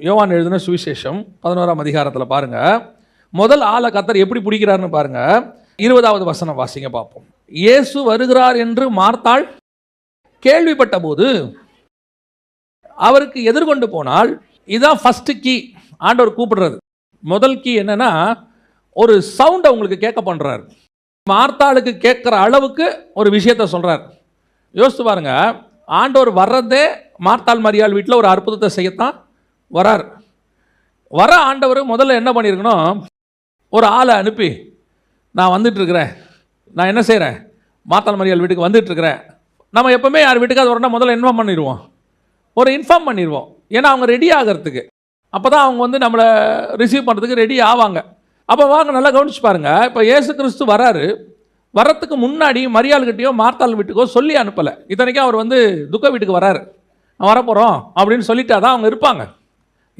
யோவான் எழுதின சுவிசேஷம் பதினோராம் அதிகாரத்தில் பாருங்கள் முதல் ஆளை கத்தர் எப்படி பிடிக்கிறாருன்னு பாருங்கள் இருபதாவது வசனம் வாசிங்க பார்ப்போம். இயேசு வருகிறார் என்று மார்த்தாள் கேள்விப்பட்ட போது அவருக்கு எதிர்கொண்டு போனால் இதான் ஃபஸ்ட்டு கீ ஆண்டவர் கூப்பிடுறது முதல் கீ என்னென்னா ஒரு சவுண்டை உங்களுக்கு கேட்க பண்ணுறாரு மார்த்தாளுக்கு கேட்குற அளவுக்கு ஒரு விஷயத்த சொல்கிறார் யோசித்து பாருங்க ஆண்டவர் வர்றதே மார்த்தாள் மரியாள் வீட்டில் ஒரு அற்புதத்தை செய்யத்தான் வரார். வர ஆண்டவர் முதல்ல என்ன பண்ணியிருக்கணும் ஒரு ஆளை அனுப்பி நான் வந்துட்டுருக்குறேன். நான் என்ன செய்கிறேன் மார்த்தாள் மரியாள் வீட்டுக்கு வந்துட்டுருக்குறேன். நம்ம எப்போவுமே யார் வீட்டுக்காவது வரணும் முதல்ல இன்ஃபார்ம் பண்ணிடுவோம் ஒரு இன்ஃபார்ம் பண்ணிடுவோம் ஏன்னா அவங்க ரெடி ஆகிறதுக்கு. அப்போ தான் அவங்க வந்து நம்மளை ரிசீவ் பண்ணுறதுக்கு ரெடி ஆவாங்க. அப்போ வாங்க நல்லா கவனிச்சு பாருங்க. இப்போ இயேசு கிறிஸ்து வராரு. வரத்துக்கு முன்னாடி மரியாள்கிட்டயோ மார்த்தாள் வீட்டுக்கோ சொல்லி அனுப்பலை. இத்தனைக்கும் அவர் வந்து துக்க வீட்டுக்கு வராரு. வரப்போகிறோம் அப்படின்னு சொல்லிட்டா தான் அவங்க இருப்பாங்க.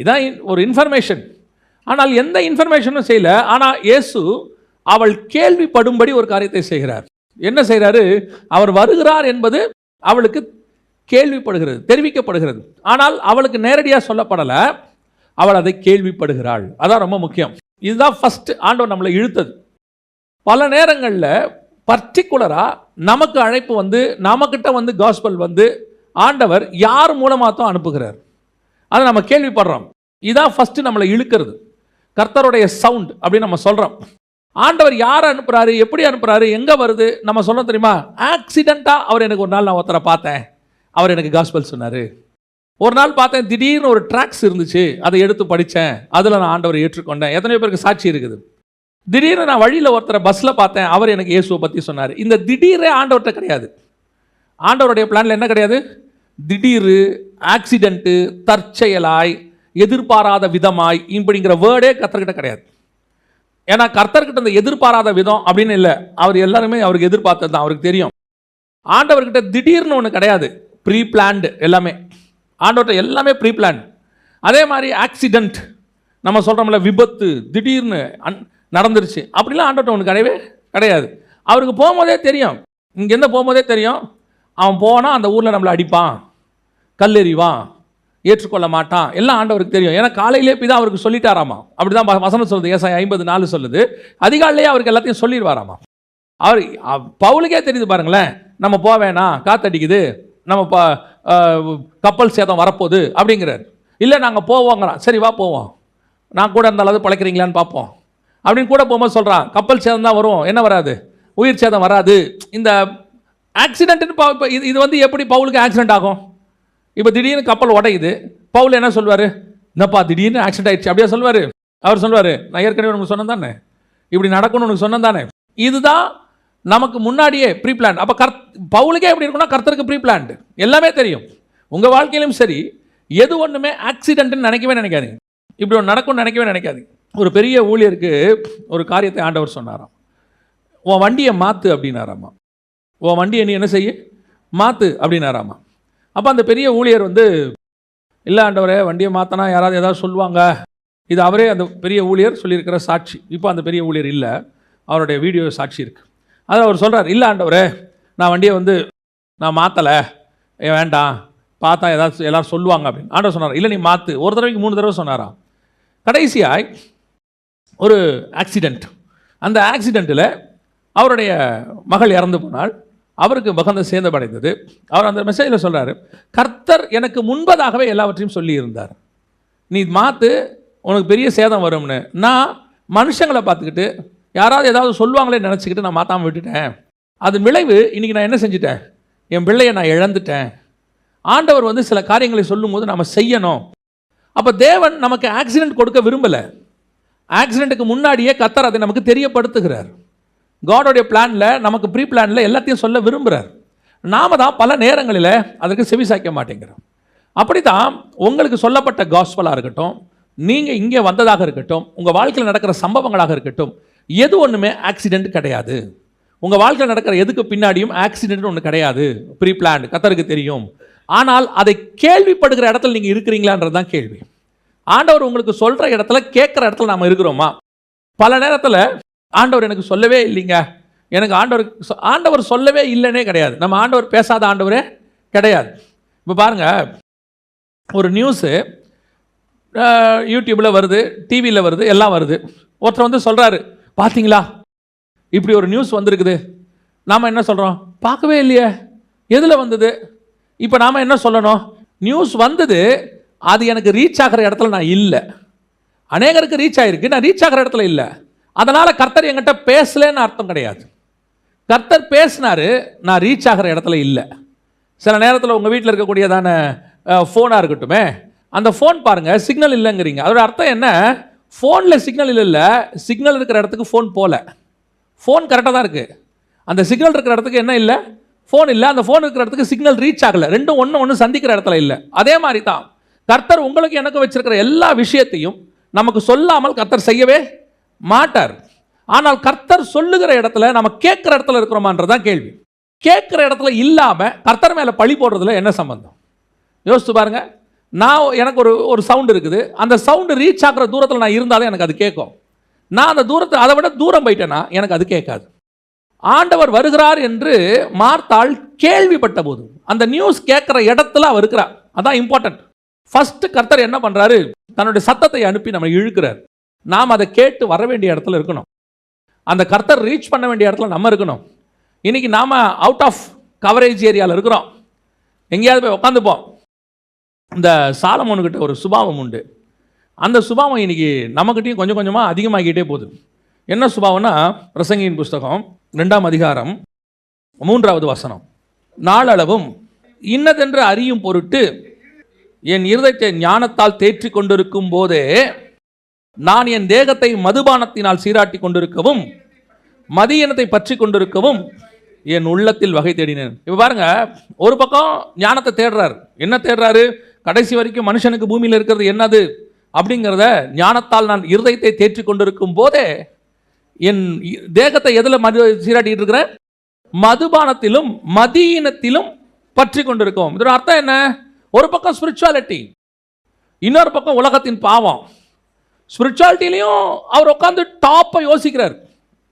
இதான் இன்- ஒரு இன்ஃபர்மேஷன் ஆனால் எந்த இன்ஃபர்மேஷனும் செய்யல. ஆனால் இயேசு அவள் கேள்விப்படும்படி ஒரு காரியத்தை செய்கிறார். என்ன செய்கிறாரு? அவர் வருகிறார் என்பது அவளுக்கு கேள்விப்படுகிறது தெரிவிக்கப்படுகிறது. ஆனால் அவளுக்கு நேரடியாக சொல்லப்படலை. அவள் அதை கேள்விப்படுகிறாள். அதான் ரொம்ப முக்கியம். இதுதான் ஃபஸ்ட்டு ஆண்டவர் நம்மளை இழுத்தது. பல நேரங்களில் பர்டிகுலராக நமக்கு அழைப்பு வந்து நமக்கிட்ட வந்து காஸ்பல் வந்து ஆண்டவர் யார் மூலமாக தான் அனுப்புகிறார்? அதை நம்ம கேள்விப்படுறோம். இதான் ஃபஸ்ட்டு நம்மளை இழுக்கிறது. கர்த்தருடைய சவுண்ட் அப்படின்னு நம்ம சொல்கிறோம் ஆண்டவர் யார் அனுப்புகிறாரு எப்படி அனுப்புகிறாரு எங்கே வருது? நம்ம சொல்ல தெரியுமா? ஆக்சிடெண்ட்டாக அவர் எனக்கு ஒரு நாள் நான் ஒருத்தரை பார்த்தேன். அவர் எனக்கு காஸ்பல் சொன்னார். ஒரு நாள் பார்த்தேன் திடீர்னு ஒரு ட்ராக்ஸ் இருந்துச்சு. அதை எடுத்து படித்தேன். அதில் நான் ஆண்டவரை ஏற்றுக்கொண்டேன். எத்தனையோ பேருக்கு சாட்சி இருக்குது. திடீர்னு நான் வழியில் ஒருத்தரை பஸ்ஸில் பார்த்தேன். அவர் எனக்கு இயேசுவை பற்றி சொன்னார். இந்த திடீரே ஆண்டவர்கிட்ட கிடையாது. ஆண்டவருடைய பிளானில் என்ன கிடையாது? திடீர் ஆக்சிடென்ட்டு தற்செயலாய் எதிர்பாராத விதமாய் இப்படிங்கிற வேர்டே கத்தர்கிட்ட கிடையாது. ஏன்னா கர்த்தர்கிட்ட இந்த எதிர்பாராத விதம் அப்படின்னு இல்லை. அவர் எல்லாருமே அவருக்கு எதிர்பார்த்தது தான். அவருக்கு தெரியும். ஆண்டவர்கிட்ட திடீர்னு ஒன்று கிடையாது. ப்ரீ பிளான்டு எல்லாமே. ஆண்டவர்கிட்ட எல்லாமே ப்ரீ பிளான் அதே மாதிரி ஆக்சிடெண்ட் நம்ம சொல்கிறோம்ல விபத்து திடீர்னு அன் நடந்துருச்சு. அப்படிலாம் ஆண்டவர்கிட்ட ஒன்று கிடையவே கிடையாது. அவருக்கு போகும்போதே தெரியும். இங்கேருந்து போகும்போதே தெரியும். அவன் போனால் அந்த ஊரில் நம்மளை அடிப்பான். கல்லெறிவான் ஏற்றுக்கொள்ள மாட்டான். எல்லாம் ஆண்டவருக்கு தெரியும். ஏன்னா காலையிலே போய் தான் அவருக்கு சொல்லிட்டாராமா? அப்படிதான் தான் வசனம் சொல்லுது. ஏசாய் ஐம்பது நாலு சொல்லுது. அதிகாலையே அவருக்கு எல்லாத்தையும் சொல்லிடுவாராமா? அவர் பவுலுக்கே தெரியுது பாருங்களேன். நம்ம போக வேணாம். காத்தடிக்குது. நம்ம ப கப்பல் சேதம் வரப்போகுது அப்படிங்கிறார். இல்லை நாங்கள் போவோங்கிறான். சரி வா போவோம். நான் கூட இருந்தாலும் பழைக்கிறீங்களான்னு பார்ப்போம். அப்படின்னு கூட போகும்போது சொல்கிறான் கப்பல் சேதம் தான் வரும். என்ன வராது? உயிர் சேதம் வராது. இந்த ஆக்சிடென்ட்னு பா இப்போ இது இது வந்து எப்படி பவுலுக்கு ஆக்சிடென்ட் ஆகும்? இப்போ திடீர்னு கப்பல் உடையுது. பவுல் என்ன சொல்வார்? என்னப்பா திடீர்னு ஆக்சிடென்ட் ஆயிடுச்சு. அப்படியே சொல்வார். அவர் சொல்வார் நான் ஏற்கனவே உனக்கு சொன்னேன் தானே? இப்படி நடக்கணும்னு உனக்கு சொன்னேன் தானே? இதுதான் நமக்கு முன்னாடியே ப்ரீ பிளான் அப்போ கர் பவுலுக்கே எப்படி இருக்கும்னா கர்த்தருக்கு ப்ரீ பிளான்டு எல்லாமே தெரியும். உங்கள் வாழ்க்கையிலும் சரி எது ஒன்றுமே ஆக்சிடென்ட்னு நினைக்கவே நினைக்காதீங்க. இப்படி ஒன்று நடக்கும்னு நினைக்கவே நினைக்காது ஒரு பெரிய ஊழியருக்கு ஒரு காரியத்தை ஆண்டவர் சொன்னாராம். உன் வண்டியை மாற்று அப்படின்னாராமா. உன் வண்டியை நீ என்ன செய்ய? மாற்று அப்படின்னாராமா. அப்போ அந்த பெரிய ஊழியர் வந்து இல்லை ஆண்டவரே வண்டியை மாற்றினா யாராவது ஏதாவது சொல்லுவாங்க? இது அவரே அந்த பெரிய ஊழியர் சொல்லியிருக்கிற சாட்சி. இப்போ அந்த பெரிய ஊழியர் இல்லை. அவருடைய வீடியோ சாட்சி இருக்குது அதில் அவர் சொல்கிறார் இல்லை ஆண்டவரே நான் வண்டியை வந்து நான் மாற்றலை வேண்டாம். பார்த்தா ஏதாவது எல்லோரும் சொல்லுவாங்க அப்படின்னு. ஆண்டவர் சொன்னார் இல்லை நீ மாற்று ஒரு தடவைக்கு மூணு தடவை சொன்னாரா கடைசியாய் ஒரு ஆக்சிடெண்ட் அந்த ஆக்சிடெண்ட்டில் அவருடைய மகள் இறந்து போனால் அவருக்கு மகந்த சேதமடைந்தது அவர் அந்த மெசேஜில் சொல்கிறார் கர்த்தர் எனக்கு முன்பதாகவே எல்லாவற்றையும் சொல்லியிருந்தார். நீ மாற்று உனக்கு பெரிய சேதம் வரும்னு. நான் மனுஷங்களை பார்த்துக்கிட்டு யாராவது ஏதாவது சொல்லுவாங்களே நினச்சிக்கிட்டு நான் மாற்றாமல் விட்டுட்டேன். அது விளைவு இன்றைக்கி நான் என்ன செஞ்சுட்டேன்? என் பிள்ளையை நான் இழந்துட்டேன். ஆண்டவர் வந்து சில காரியங்களை சொல்லும்போது நம்ம செய்யணும். அப்போ தேவன் நமக்கு ஆக்சிடென்ட் கொடுக்க விரும்பலை. ஆக்சிடென்ட்டுக்கு முன்னாடியே கத்தர் அதை நமக்கு தெரியப்படுத்துகிறார். காடோடைய பிளானில் நமக்கு ப்ரீ பிளானில் எல்லாத்தையும் சொல்ல விரும்புகிறார் நாம தான் பல நேரங்களில் அதற்கு செவி சாய்க்க மாட்டேங்கிறோம். அப்படி தான் உங்களுக்கு சொல்லப்பட்ட காஸ்பலாக இருக்கட்டும் நீங்கள் இங்கே வந்ததாக இருக்கட்டும் உங்கள் வாழ்க்கையில் நடக்கிற சம்பவங்களாக இருக்கட்டும் எது ஒன்றுமே ஆக்சிடென்ட் கிடையாது. உங்கள் வாழ்க்கையில் நடக்கிற எதுக்கு பின்னாடியும் ஆக்சிடென்ட் ஒன்று கிடையாது. ப்ரீ பிளான் கத்தருக்கு தெரியும். ஆனால் அதை கேள்விப்படுகிற இடத்துல நீங்கள் இருக்கிறீங்களான்றது தான் கேள்வி. ஆண்டவர் உங்களுக்கு சொல்கிற இடத்துல கேட்குற இடத்துல நாம் இருக்கிறோமா? பல நேரத்தில் ஆண்டவர் எனக்கு சொல்லவே இல்லைங்க. எனக்கு ஆண்டவர் சொ- ஆண்டவர் சொல்லவே இல்லைன்னே கிடையாது. நம்ம ஆண்டவர் பேசாத ஆண்டவரே கிடையாது. இப்போ பாருங்க ஒரு நியூஸு யூடியூப்பில் வருது டிவியில் வருது எல்லாம் வருது. ஒருத்தர் வந்து சொல்கிறாரு பார்த்தீங்களா இப்படி ஒரு நியூஸ் வந்திருக்குது. நாம் என்ன சொல்கிறோம் பார்க்கவே இல்லையே. எதில் வந்தது? இப்போ நாம் என்ன சொல்லணும்? நியூஸ் வந்தது அது எனக்கு ரீச் ஆகிற இடத்துல நான் இல்லை. அநேகருக்கு ரீச் ஆகிருக்கு நான் ரீச் ஆகிற இடத்துல இல்லை. அதனால் கர்த்தர் என்கிட்ட பேசலன்னு அர்த்தம் கிடையாது. கர்த்தர் பேசினார் நான் ரீச் ஆகிற இடத்துல இல்லை. சில நேரத்தில் உங்கள் வீட்டில் இருக்கக்கூடியதான ஃபோனாக இருக்கட்டுமே அந்த ஃபோன் பாருங்கள் சிக்னல் இல்லைங்கிறீங்க. அதோட அர்த்தம் என்ன? ஃபோனில் சிக்னல் இல்லை இல்லை சிக்னல் இருக்கிற இடத்துக்கு ஃபோன் போகல ஃபோன் கரெக்டாக தான் இருக்குது அந்த சிக்னல் இருக்கிற இடத்துக்கு என்ன இல்லை? ஃபோன் இல்லை. அந்த ஃபோன் இருக்கிற இடத்துக்கு சிக்னல் ரீச் ஆகலை. ரெண்டும் ஒன்று ஒன்று சந்திக்கிற இடத்துல இல்லை. அதே மாதிரி தான். கர்த்தர் உங்களுக்கு எனக்கு வச்சுருக்கிற எல்லா விஷயத்தையும் நமக்கு சொல்லாமல் கர்த்தர் செய்யவே மாட்டார். ஆனால் கர்த்தர் சொல்லுகிற இடத்துல நம்ம கேட்குற இடத்துல இருக்கிறோமான்றதான் கேள்வி. கேட்குற இடத்துல இல்லாமல் கர்த்தர் மேலே பழி போடுறதுல என்ன சம்பந்தம்? யோசித்து பாருங்க. நான் எனக்கு ஒரு ஒரு சவுண்டு இருக்குது. அந்த சவுண்டு ரீச் ஆகிற தூரத்தில் நான் இருந்தாலும் எனக்கு அது கேட்கும். நான் அந்த தூரத்தை அதை விட தூரம் போயிட்டேன்னா எனக்கு அது கேட்காது. ஆண்டவர் வருகிறார் என்று மார்த்தாள் கேள்விப்பட்ட போது அந்த நியூஸ் கேட்குற இடத்துல அவர் இருக்கிறார். அதான் இம்பார்ட்டன்ட் ஃபஸ்ட்டு கர்த்தர் என்ன பண்ணுறாரு தன்னுடைய சத்தத்தை அனுப்பி நம்ம இழுக்கிறார். நாம் அதை கேட்டு வர வேண்டிய இடத்துல இருக்கணும். அந்த கர்த்தர் ரீச் பண்ண வேண்டிய இடத்துல நம்ம இருக்கணும். இன்றைக்கி நாம் அவுட் ஆஃப் கவரேஜ் ஏரியாவில் இருக்கிறோம். எங்கேயாவது போய் உட்காந்துப்போம் இந்த சாலமோனுக்கிட்ட ஒரு சுபாவம் உண்டு. அந்த சுபாவம் இன்றைக்கி நம்மக்கிட்டையும் கொஞ்சம் கொஞ்சமாக அதிகமாகிக்கிட்டே போகுது. என்ன சுபாவம்னா பிரசங்கியின் புஸ்தகம் ரெண்டாம் அதிகாரம் மூன்றாவது வசனம். நாளளவும் இன்னதென்று அறியும் பொருட்டு என் இருதயத்தை ஞானத்தால் தேற்றி கொண்டிருக்கும் போதே நான் என் தேகத்தை மதுபானத்தினால் சீராட்டி கொண்டிருக்கவும் மதியனத்தை பற்றி கொண்டிருக்கவும் என் உள்ளத்தில் வகை தேடினேன். இப்போ பாருங்க ஒரு பக்கம் ஞானத்தை தேடுறாரு. என்ன தேடுறாரு? கடைசி வரைக்கும் மனுஷனுக்கு பூமியில் இருக்கிறது என்னது? அப்படிங்கிறத ஞானத்தால் நான் இருதயத்தை தேற்றி கொண்டிருக்கும் போதே என் இ- தேகத்தை எதில் மது சீராட்டிகிட்டு இருக்கிறேன் மதுபானத்திலும் மதியினத்திலும் பற்றி கொண்டிருக்கோம். இதோட அர்த்தம் என்ன? ஒரு பக்கம் ஸ்பிரிச்சுவாலிட்டி இன்னொரு பக்கம் உலகத்தின் பாவம். ஸ்பிரிச்சுவாலிட்டிலையும் அவர் உட்காந்து டாப்பை யோசிக்கிறார்.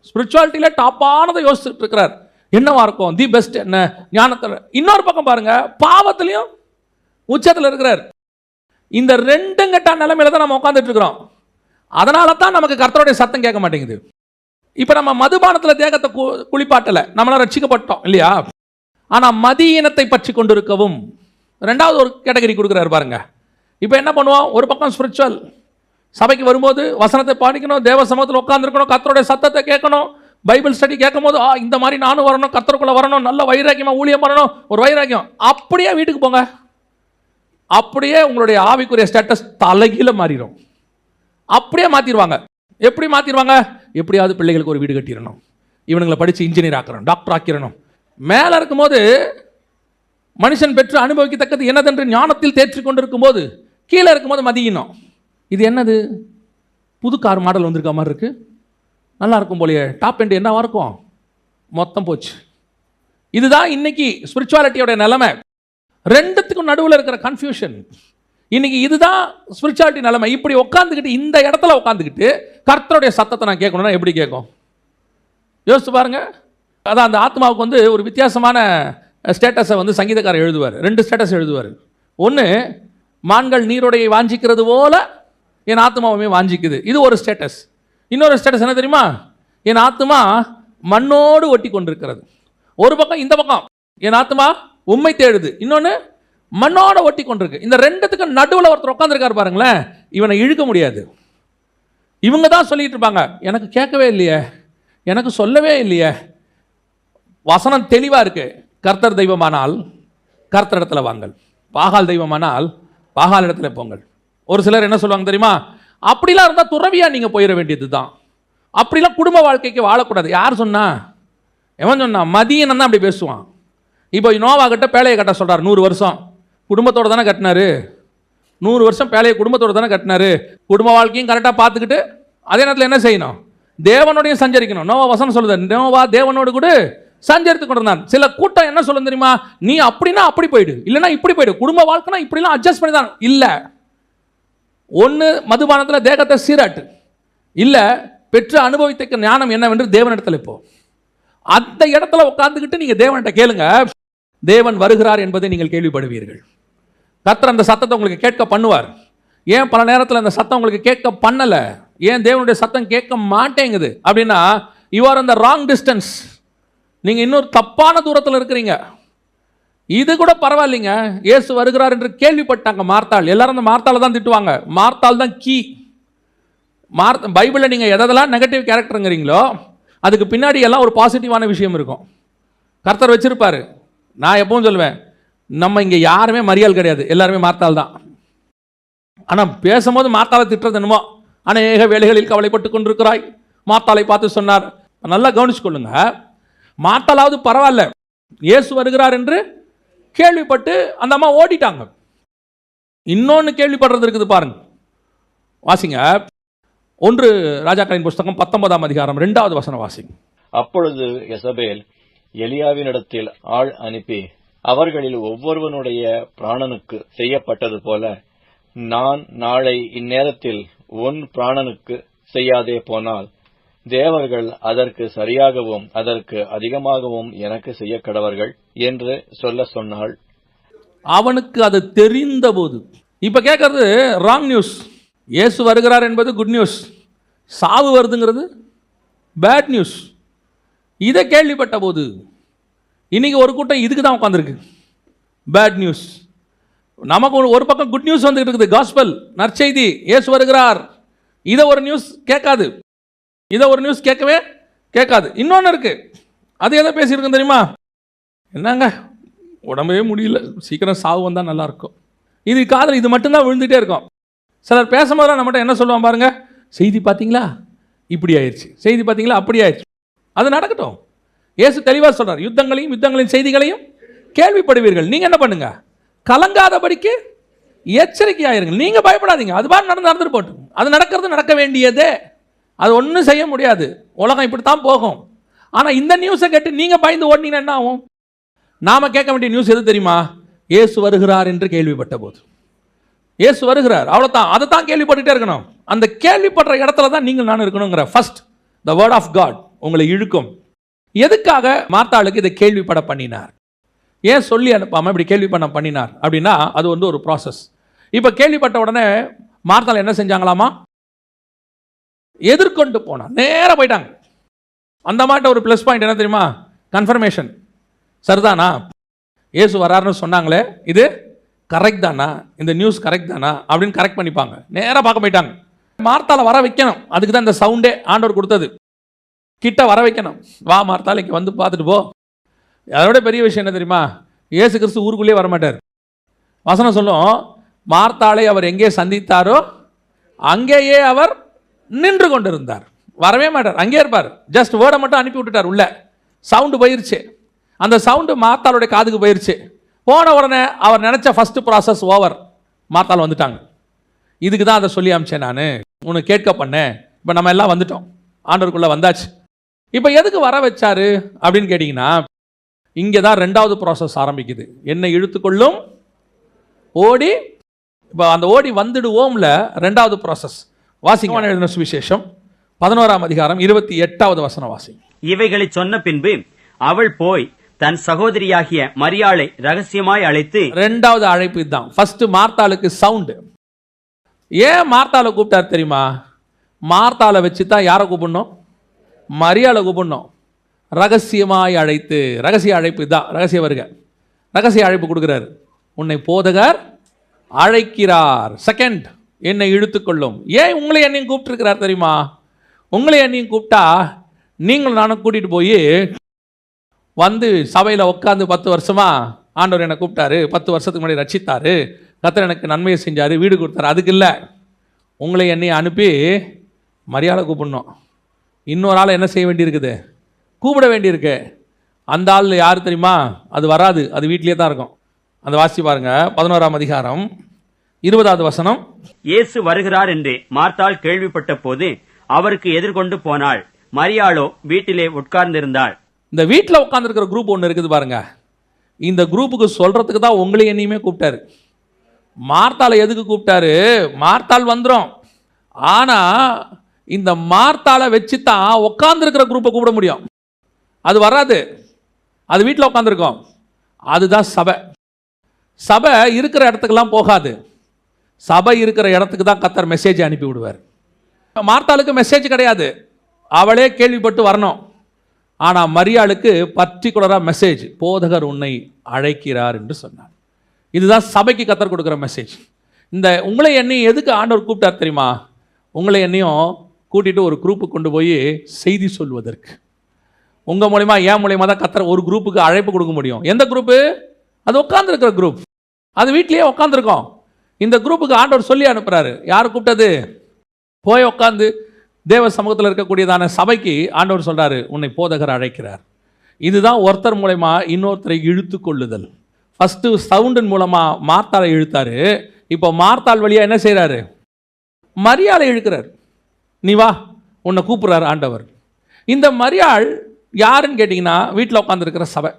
ஸ்பிரிச்சுவாலிட்டியில் டாப்பானதை யோசிச்சுட்டு இருக்கிறார். என்னவா இருக்கும்? தி பெஸ்ட் என்ன? ஞானத்தில். இன்னொரு பக்கம் பாருங்க. பாவத்திலையும் உச்சத்தில் இருக்கிறார். இந்த ரெண்டும் கெட்ட நிலைமையில தான் நம்ம உட்காந்துட்டு இருக்கிறோம். அதனால தான் நமக்கு கர்த்தருடைய சத்தம் கேட்க மாட்டேங்குது. இப்போ நம்ம மதுபானத்தில் தேகத்தை கு குளிப்பாட்டலை. நம்மளாம் ரட்சிக்கப்பட்டோம் இல்லையா? ஆனால் மதியினத்தை பற்றி கொண்டிருக்கவும் ரெண்டாவது ஒரு கேட்டகரி கொடுக்குறாரு பாருங்க. இப்போ என்ன பண்ணுவோம்? ஒரு பக்கம் ஸ்பிரிச்சுவல் சபைக்கு வரும்போது வசனத்தை பாடிக்கணும் தேவ சமூகத்தில் உட்காந்துருக்கணும் கத்தருடைய சத்தத்தை கேட்கணும் பைபிள் ஸ்டடி கேட்கும் போது ஆ இந்த மாதிரி நானும் வரணும் கத்தருக்குள்ளே வரணும் நல்ல வைராக்கியமாக ஊழியம் பண்ணணும் ஒரு வைராக்கியம். அப்படியே வீட்டுக்கு போங்க. அப்படியே உங்களுடைய ஆவிக்குரிய ஸ்டேட்டஸ் தலைகீழ மாறிடும் அப்படியே மாற்றிடுவாங்க எப்படி மாற்றிடுவாங்க எப்படியாவது பிள்ளைகளுக்கு ஒரு வீடு கட்டிடணும். இவனுங்களை படித்து இன்ஜினியர் ஆக்கிறோம் டாக்டர் ஆக்கிறணும் மேலே இருக்கும்போது மனுஷன் பெற்று அனுபவிக்கத்தக்கது என்னதென்று ஞானத்தில் தேற்றி கொண்டிருக்கும் போது கீழே இருக்கும்போது மதியினோம். இது என்னது? புது கார் மாடல் வந்திருக்க மாதிரி இருக்குது நல்லா இருக்கும் போலயே. டாப் எண்ட் என்னவாக இருக்கும்? மொத்தம் போச்சு. இதுதான் இன்னைக்கு ஸ்பிரிச்சுவாலிட்டியோட நிலைமை. ரெண்டுத்துக்கும் நடுவில் இருக்கிற கன்ஃபியூஷன் இன்னைக்கு இதுதான் ஸ்பிரிச்சுவாலிட்டி நிலைமை. இப்படி உட்காந்துக்கிட்டு இந்த இடத்துல உட்காந்துக்கிட்டு கர்த்தருடைய சத்தத்தை நான் கேட்கணும்னா எப்படி கேட்கும்? யோசிச்சு பாருங்க. அதான் அந்த ஆத்மாவுக்கு வந்து ஒரு வித்தியாசமான ஸ்டேட்டஸை வந்து சங்கீதக்காரர் எழுதுவார். ரெண்டு ஸ்டேட்டஸ் எழுதுவார். ஒன்று மான்கள் நீரோடையை வாஞ்சிக்கிறது போல என் ஆத்மாவுமே வாஞ்சிக்குது. இது ஒரு ஸ்டேட்டஸ் இன்னொரு ஸ்டேட்டஸ் என்ன தெரியுமா? என் ஆத்மா மண்ணோடு ஒட்டி கொண்டிருக்கிறது. ஒரு பக்கம் இந்த பக்கம். என் ஆத்மா உண்மை தேடுது. இன்னொன்று மண்ணோட ஒட்டி கொண்டிருக்கு. இந்த ரெண்டுத்துக்கு நடுவில் ஒருத்தர் உட்காந்துருக்காரு பாருங்களேன். இவனை இழுக்க முடியாது. இவங்க தான் சொல்லிகிட்டு இருப்பாங்க எனக்கு கேட்கவே இல்லையே. எனக்கு சொல்லவே இல்லையே. வசனம் தெளிவாக இருக்குது கர்த்தர் தெய்வமானால் கர்த்தர் இடத்துல வாங்கள் பாகால் தெய்வமானால் பாகால் இடத்துல போங்கள். ஒரு சிலர் என்ன சொல்லுவாங்க தெரியுமா? அப்படிலாம் இருந்தால் துறவியாக நீங்கள் போயிட வேண்டியது தான் அப்படிலாம் குடும்ப வாழ்க்கைக்கு வாழக்கூடாது. யார் சொன்னா? எவன் சொன்னா? மதியனம் தான் அப்படி பேசுவான். இப்போ நோவா கிட்ட பேழையை கட்ட சொல்கிறார் நூறு வருஷம். குடும்பத்தோட தானே கட்டினாரு? நூறு வருஷம் பேழையை குடும்பத்தோட தானே கட்டினாரு? குடும்ப வாழ்க்கையும் கரெக்டாக பார்த்துக்கிட்டு அதே நேரத்தில் என்ன செய்யணும்? தேவனோடையும் சஞ்சரிக்கணும். நோவா வசனம் சொல்லுது நோவா தேவனோடு கூட சஞ்சரித்து கொண்டிருந்தான். சில கூட்டம் என்ன சொல்லும் தெரியுமா? நீ அப்படின்னா அப்படி போயிடு. இல்லைன்னா இப்படி போயிடு. குடும்ப வாழ்க்கைனா இப்படிலாம் அட்ஜஸ்ட் பண்ணி தான் இல்லை. ஒன்று மதுபானத்தில் தேகத்தை சீராட்டு. இல்லை பெற்று அனுபவித்த ஞானம் என்னவென்று தேவனிடத்தில் இப்போ. அந்த இடத்துல உட்காந்துக்கிட்டு நீங்கள் தேவன்கிட்ட கேளுங்க. தேவன் வருகிறார் என்பதை நீங்கள் கேள்விப்படுவீர்கள். கர்த்தர் அந்த சத்தத்தை உங்களுக்கு கேட்க பண்ணுவார். ஏன் பல நேரத்தில் அந்த சத்தம் உங்களுக்கு கேட்க பண்ணலை? ஏன் தேவனுடைய சத்தம் கேட்க மாட்டேங்குது? அப்படின்னா யூ ஆர் அந்த ராங் டிஸ்டன்ஸ் நீங்கள் இன்னொரு தப்பான தூரத்தில் இருக்கிறீங்க. இது கூட பரவாயில்லைங்க. இயேசு வருகிறார் என்று கேள்விப்பட்டாங்க மார்த்தாள். எல்லாரும் அந்த மார்த்தாளை தான் திட்டுவாங்க. மார்த்தாள் தான் கீ. மார் பைபிளில் நீங்கள் எதெல்லாம் நெகட்டிவ் கேரக்டருங்கிறீங்களோ அதுக்கு பின்னாடி எல்லாம் ஒரு பாசிட்டிவான விஷயம் இருக்கும். கர்த்தர் வச்சுருப்பார். நான் எப்பவும் சொல்லுவேன் நம்ம இங்கே யாருமே மரியாள் கிடையாது. எல்லாருமே மார்த்தாள் தான். ஆனால் பேசும்போது மார்த்தாளை திட்டுறது என்னமோ அநேக வேலைகளில் கவலைப்பட்டு கொண்டிருக்கிறாய். மார்த்தாளை பார்த்து சொன்னார். நல்லா கவனிச்சுக்கொள்ளுங்க. மார்த்தாலாவது பரவாயில்ல. இயேசு வருகிறார் என்று கேள்விப்பட்டு அந்த அம்மா ஓடிட்டாங்க. இன்னொன்று கேள்விப்படுறது இருக்குது பாருங்க. வாசிங்க. ஒன்று ராஜாக்களின் புஸ்தகம் பத்தொன்பதாம் அதிகாரம் ரெண்டாவது வசனம் வாசிங்க. அப்பொழுது எசபேல் எலியாவினிடத்தில் ஆள் அனுப்பி அவர்களில் ஒவ்வொருவனுடைய பிராணனுக்கு செய்யப்பட்டது போல நான் நாளை இந்நேரத்தில் உன் பிராணனுக்கு செய்யாதே போனால் தேவர்கள் அதற்கு சரியாகவும் அதற்கு அதிகமாகவும் எனக்கு செய்ய கடவர்கள் என்று சொல்ல சொன்னாள். அவனுக்கு அது தெரிந்தபோது இப்போ கேட்கறது ராங் நியூஸ் இயேசு வருகிறார் என்பது குட் நியூஸ் சாவு வருதுங்கிறது பேட் நியூஸ் இதை கேள்விப்பட்ட போது இன்னைக்கு ஒரு கூட்டம் இதுக்கு தான் உட்காந்துருக்கு பேட் நியூஸ் நமக்கு ஒரு- ஒரு பக்கம் குட் நியூஸ் வந்துகிட்டு இருக்குது. காஸ்பல் நற்செய்தி இயேசு வருகிறார். இதை ஒரு நியூஸ் கேட்காது. இதை ஒரு நியூஸ் கேட்கவே கேட்காது. இன்னொன்று இருக்குது அது எதை பேசியிருக்கோம் தெரியுமா? என்னங்க? உடம்பவே முடியல. சீக்கிரம் சாவு வந்தால் நல்லாயிருக்கும் இது காதில் இது மட்டும்தான் விழுந்துட்டே இருக்கும். சிலர் பேசும்போதெல்லாம் நம்மகிட்ட என்ன சொல்லுவான் பாருங்கள் செய்தி பார்த்தீங்களா? இப்படி ஆயிடுச்சு செய்தி பார்த்தீங்களா? அப்படி ஆயிடுச்சு அது நடக்கட்டும். ஏசு தெளிவாக சொல்கிறார் யுத்தங்களையும் யுத்தங்களின் செய்திகளையும் கேள்விப்படுவீர்கள். நீங்கள் என்ன பண்ணுங்கள் கலங்காதபடிக்கு எச்சரிக்கையாயிருங்கள் நீங்கள் பயப்படாதீங்க. அது பாட்டு நடந்து நடந்துட்டு போட்டு அது நடக்கிறது நடக்க வேண்டியதே. அது ஒன்றும் செய்ய முடியாது. உலகம் இப்படி தான் போகும். ஆனால் இந்த நியூஸை கேட்டு நீங்கள் பயந்து ஓடினீங்கன்னா என்ன ஆகும்? நாம கேட்க வேண்டிய நியூஸ் எது தெரியுமா? இயேசு வருகிறார் என்று கேள்விப்பட்ட போது இயேசு வருகிறார். அவ்வளோதான் அதை தான் கேள்விப்பட்டுட்டே இருக்கணும். அந்த கேள்விப்படுற இடத்துல தான் நீங்கள் நான் இருக்கணுங்கிற. First the word of God உங்களை இழுக்கும். எதுக்காக மார்த்தாளுக்கு இதை கேள்விப்பட பண்ணினார்? ஏன் சொல்லி அனுப்பாமல் இப்படி கேள்வி பண்ண பண்ணினார்? அப்படின்னா அது வந்து ஒரு ப்ராசஸ் இப்போ கேள்விப்பட்ட உடனே மார்த்தாள் என்ன செஞ்சாங்களாமா? எதிர்கொண்டு போனான் நேராக போயிட்டாங்க. அந்த மாட்ட ஒரு ப்ளஸ் பாயிண்ட் என்ன தெரியுமா? கன்ஃபர்மேஷன் சரிதானா? இயேசு வராருன்னு சொன்னாங்களே இது கரெக்ட் தானா? இந்த நியூஸ் கரெக்ட் தானா? அப்படின்னு கரெக்ட் பண்ணிப்பாங்க. நேராக பார்க்க போயிட்டாங்க. மார்த்தால வர வைக்கணும். அதுக்கு தான் இந்த சவுண்டே ஆண்டவர் கொடுத்தது. கிட்ட வர வைக்கணும். வா மார்த்தால் இங்கே வந்து பார்த்துட்டு போ. அதோட பெரிய விஷயம் என்ன தெரியுமா? இயேசு கிறிஸ்து ஊருக்குள்ளேயே வரமாட்டார். வசனம் சொல்லும் மார்த்தாலை அவர் எங்கே சந்தித்தாரோ அங்கேயே அவர் நின்று கொண்டிருந்தார். வரவே மாட்டார். அங்கேயே இருப்பார். ஜஸ்ட் வேர்டை மட்டும் அனுப்பி விட்டுட்டார் உள்ளே. சவுண்டு போயிருச்சு. அந்த சவுண்டு மாத்தாளுடைய காதுக்கு போயிருச்சு. போன உடனே அவர் நினச்ச ஃபஸ்ட்டு ப்ராசஸ் ஓவர் மாத்தாள் வந்துட்டாங்க. இதுக்கு தான் அதை சொல்லி அமிச்சேன் நான். உனக்கு கேட்க பண்ணேன். இப்போ நம்ம எல்லாம் வந்துட்டோம். ஆண்டவருக்குள்ளே வந்தாச்சு. இப்போ எதுக்கு வர வச்சாரு அப்படின்னு கேட்டிங்கன்னா இங்கே தான் ரெண்டாவது ப்ராசஸ் ஆரம்பிக்குது. என்னை இழுத்துக்கொள்ளும். ஓடி இப்போ அந்த ஓடி வந்துடுவோம்ல ரெண்டாவது ப்ராசஸ் வாசிங்க. எழுதின சுவிசேஷம். பதினோராம் அதிகாரம் இருபத்தி எட்டாவது வசனம் வாசி இவைகளை சொன்ன பின்பு அவள் போய் தன் சகோதரியாகிய மரியாளை ரகசியமாய் அழைத்து ரெண்டாவது அழைப்பு இதுதான். ஃபர்ஸ்ட் மார்த்தாளுக்கு சவுண்டு ஏன் மார்த்தாளை கூப்பிட்டார் தெரியுமா? மார்த்தாளை வச்சு தான் யாரை கூப்பிடணும்? மரியாதை கூப்பிடணும். ரகசியமாய் அழைத்து ரகசிய அழைப்பு இதுதான். ரகசிய வருக. ரகசிய அழைப்பு கொடுக்குறாரு. உன்னை போதகர் அழைக்கிறார். செகண்ட் என்னை இழுத்துக்கொள்ளும். ஏன் உங்களை என்னையும் கூப்பிட்டுருக்கிறார் தெரியுமா? உங்களை என்னையும் கூப்பிட்டா நீங்களும் நானும் கூட்டிகிட்டு போய் வந்து சபையில் உட்காந்து பத்து வருஷமாக ஆண்டவர் என்னை கூப்பிட்டாரு. பத்து வருஷத்துக்கு முன்னாடி ரட்சித்தார். கத்தர் எனக்கு நன்மையை செஞ்சார் வீடு கொடுத்தாரு. அதுக்கு இல்லை. உங்களை என்னை அனுப்பி மரியாதை கூப்பிடணும். இன்னொரு ஆள் என்ன செய்ய வேண்டியிருக்குது? கூப்பிட வேண்டியிருக்கு. அந்த ஆள் யார் தெரியுமா? அது வராது. அது வீட்லேயே தான் இருக்கும். அந்த வாசி பாருங்கள் பதினோராம் அதிகாரம். இருபதாவது வசனம். இயேசு வருகிறார் என்று மார்த்தாள் கேள்விப்பட்ட போது அவருக்கு எதிர்கொண்டு போனாள். மரியாளோ வீட்டிலே உட்கார்ந்திருந்தாள். இந்த வீட்டில் உட்காந்துருக்கிற குரூப் ஒன்று இருக்குது பாருங்க. இந்த குரூப்புக்கு சொல்கிறதுக்கு தான் உங்களை என்னையுமே கூப்பிட்டாரு. மார்த்தாளை எதுக்கு கூப்பிட்டாரு? மார்த்தாள் வந்துடும் ஆனால் இந்த மார்த்தாளை வச்சு தான் உட்காந்துருக்கிற குரூப்பை கூப்பிட முடியும். அது வராது. அது வீட்டில் உட்காந்துருக்கோம் அதுதான் சபை. சபை இருக்கிற இடத்துக்கெல்லாம் போகாது. சபை இருக்கிற இடத்துக்கு தான் கத்தர் மெசேஜ் அனுப்பி விடுவார். மார்த்தாளுக்கு மெசேஜ் கிடையாது. அவளே கேள்விப்பட்டு வரணும். ஆனால் மரியாளுக்கு பர்டிகுலராக மெசேஜ் போதகர் உன்னை அழைக்கிறார் என்று சொன்னார். இதுதான் சபைக்கு கத்தர் கொடுக்குற மெசேஜ் இந்த உங்களை என்னையும் எதுக்கு ஆண்டவர் கூப்பிட்டார் தெரியுமா? உங்களை என்னையும் கூட்டிகிட்டு ஒரு குரூப்பு கொண்டு போய் செய்தி சொல்வதற்கு. உங்கள் மூலிமா ஏன் மூலியமா தான் கத்துற ஒரு குரூப்புக்கு அழைப்பு கொடுக்க முடியும். எந்த குரூப்பு அது உட்காந்துருக்கிற குரூப் அது வீட்லேயே உட்காந்துருக்கோம் இந்த குரூப்புக்கு ஆண்டவர் சொல்லி அனுப்புகிறாரு யார் கூப்பிட்டது? போய் உட்காந்து தேவ சமூகத்தில் இருக்கக்கூடியதான சபைக்கு ஆண்டவர் சொல்கிறாரு உன்னை போதகர் அழைக்கிறார். இதுதான் ஒருத்தர் மூலயமா இன்னொருத்தரை இழுத்து கொள்ளுதல். ஃபஸ்ட்டு சவுண்டின் மூலமாக மார்த்தாளை இழுத்தாரு. இப்போ மார்த்தாள் வழியாக என்ன செய்கிறாரு மரியாதை இழுக்கிறார். நீ வா உன்னை கூப்பிட்றாரு ஆண்டவர். இந்த மரியாள் யாருன்னு கேட்டிங்கன்னா வீட்டில் உட்காந்துருக்கிற சபை.